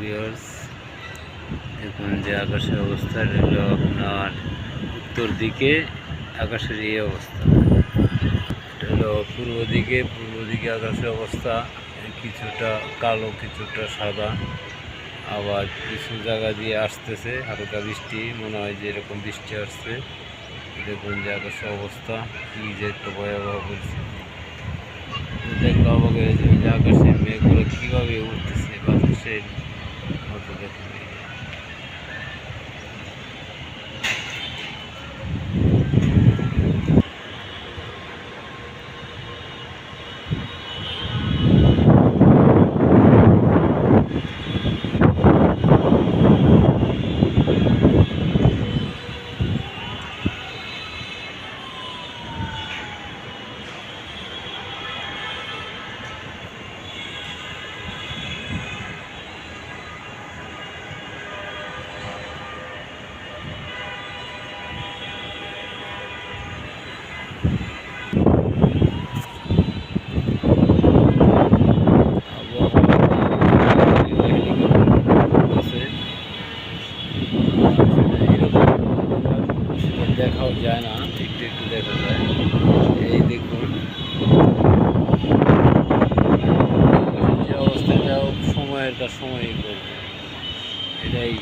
Viewers দেখুন যে আকাশের অবস্থা এটা হলো আপনার উত্তর দিকে আকাশের এই অবস্থা। এটা পূর্ব দিকে পূর্ব দিকে আকাশের অবস্থা কিছুটা কালো, কিছুটা সাদা। আবার কিছু জায়গা দিয়ে আসতেছে, হালকা বৃষ্টি, মনে হয় যে এরকম বৃষ্টি আসছে। দেখুন যে আকাশের অবস্থা, কি যে একটা ভয়াবহ পরিস্থিতি। দেখলে অবাক হয়ে যাবে যে আকাশের মেঘগুলো দেখাও যায় না। একটু একটু দেখা যায়। এই দেখুন। যে অবস্থাটাও সময়ের সময়টা সময়ই করবে। এটাই।